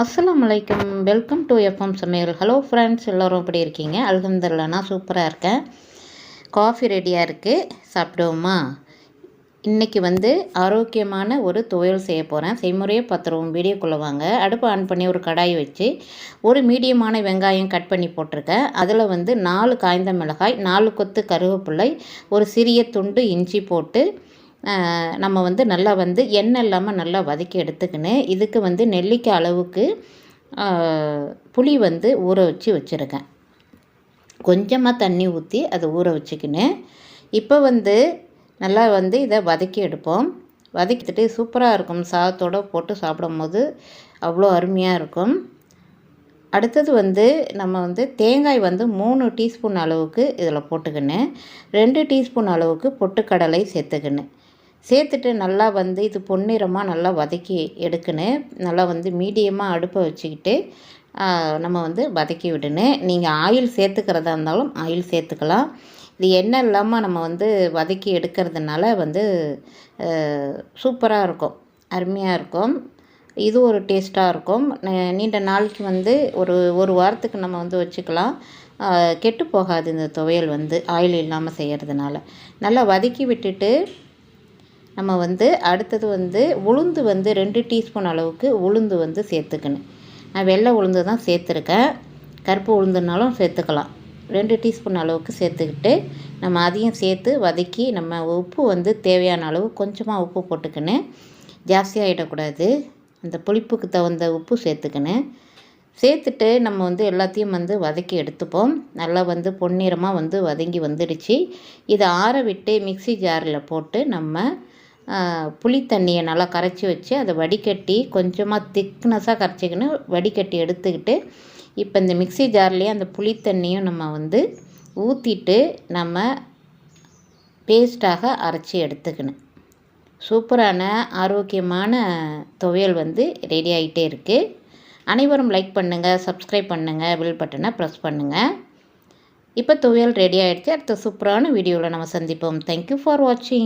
அஸ்ஸலாமு welcome to FM சமையல். Hello friends எல்லோரும் எப்படி இருக்கீங்க? அல்ஹம்துலில்லாஹ் நான் சூப்பராக இருக்கேன். காஃபி ரெடியாக இருக்குது சாப்பிடுவோமா? இன்றைக்கி வந்து ஆரோக்கியமான ஒரு துவையல் செய்ய போகிறேன் செய்முறையை பத்துருவோம் வீடியோக்குள்ளே வாங்க. அடுப்பு ஆன் பண்ணி ஒரு கடாய் வச்சு ஒரு மீடியமான வெங்காயம் கட் பண்ணி போட்டிருக்கேன். அதில் வந்து நாலு காய்ந்த மிளகாய் நாலு கொத்து கருவேப்பிள்ளை ஒரு சிறிய துண்டு இஞ்சி போட்டு நம்ம வந்து நல்லா வந்து எண்ணெய் இல்லாமல் நல்லா வதக்கி எடுத்துக்கின்னு இதுக்கு வந்து நெல்லிக்காய் அளவுக்கு புளி வந்து ஊற வச்சு வச்சுருக்கேன். கொஞ்சமாக தண்ணி ஊற்றி அதை ஊற வச்சுக்கின்னு இப்போ வந்து நல்லா வந்து இதை வதக்கி எடுப்போம். வதக்கிட்டு சூப்பராக இருக்கும். சாதத்தோடு போட்டு சாப்பிடும்போது அவ்வளோ அருமையாக இருக்கும். அடுத்தது வந்து நம்ம வந்து தேங்காய் வந்து மூணு டீஸ்பூன் அளவுக்கு இதில் போட்டுக்கின்னு ரெண்டு டீஸ்பூன் அளவுக்கு பொட்டுக்கடலை சேர்த்துக்கின்னு. சேர்த்துட்டு நல்லா வந்து இது பொன்னிறமாக நல்லா வதக்கி எடுக்கணும் நல்லா வந்து மீடியமாக அடுப்பை வச்சுக்கிட்டு நம்ம வந்து வதக்கி விடணும். நீங்கள் ஆயில் சேர்த்துக்கிறதா இருந்தாலும் ஆயில் சேர்த்துக்கலாம். இது எண்ணெய் இல்லாமல் நம்ம வந்து வதக்கி எடுக்கிறதுனால வந்து சூப்பராக இருக்கும் அருமையாக இருக்கும். இது ஒரு டேஸ்ட்டாக இருக்கும். நீண்ட நாளைக்கு வந்து ஒரு ஒரு வாரத்துக்கு நம்ம வந்து வச்சுக்கலாம். கெட்டு போகாது இந்த துவையல் வந்து ஆயில் இல்லாமல் செய்கிறதுனால நல்லா வதக்கி விட்டுட்டு நம்ம வந்து அடுத்தது வந்து உளுந்து வந்து ரெண்டு டீஸ்பூன் அளவுக்கு உளுந்து வந்து சேர்த்துக்கணும். நான் வெள்ளை உளுந்து தான் சேர்த்துருக்கேன். கருப்பு உளுந்துனாலும் சேர்த்துக்கலாம். ரெண்டு டீஸ்பூன் அளவுக்கு சேர்த்துக்கிட்டு நம்ம அதையும் சேர்த்து வதக்கி நம்ம உப்பு வந்து தேவையான அளவு கொஞ்சமாக உப்பு போட்டுக்கணும் ஜாஸ்தியாகிடக்கூடாது அந்த புளிப்புக்கு தகுந்த உப்பு சேர்த்துக்கணும் சேர்த்துட்டு நம்ம வந்து எல்லாத்தையும் வந்து வதக்கி எடுத்துப்போம். நல்லா வந்து பொன்னிறமாக வந்து வதங்கி வந்துடுச்சு. இதை ஆற விட்டு மிக்ஸி ஜாரில் போட்டு நம்ம புளி தண்ணியை நல்லா கரைச்சி வச்சு அதை வடிகட்டி கொஞ்சமாக திக்னஸாக கரைச்சிக்கின்னு வடிகட்டி எடுத்துக்கிட்டு இப்போ இந்த மிக்ஸி ஜார்லேயே அந்த புளி தண்ணியும் நம்ம வந்து ஊற்றிட்டு நம்ம பேஸ்ட்டாக அரைச்சி எடுத்துக்கணும். சூப்பரான ஆரோக்கியமான துவையல் வந்து ரெடி ஆகிட்டே இருக்குது அனைவரும் லைக் பண்ணுங்கள் சப்ஸ்கிரைப் பண்ணுங்கள் பில் பட்டனை ப்ரெஸ் பண்ணுங்கள் இப்போ துவையல் ரெடி ஆகிடுச்சு அடுத்த சூப்பரான வீடியோவில் நம்ம சந்திப்போம். தேங்க்யூ ஃபார் வாட்சிங்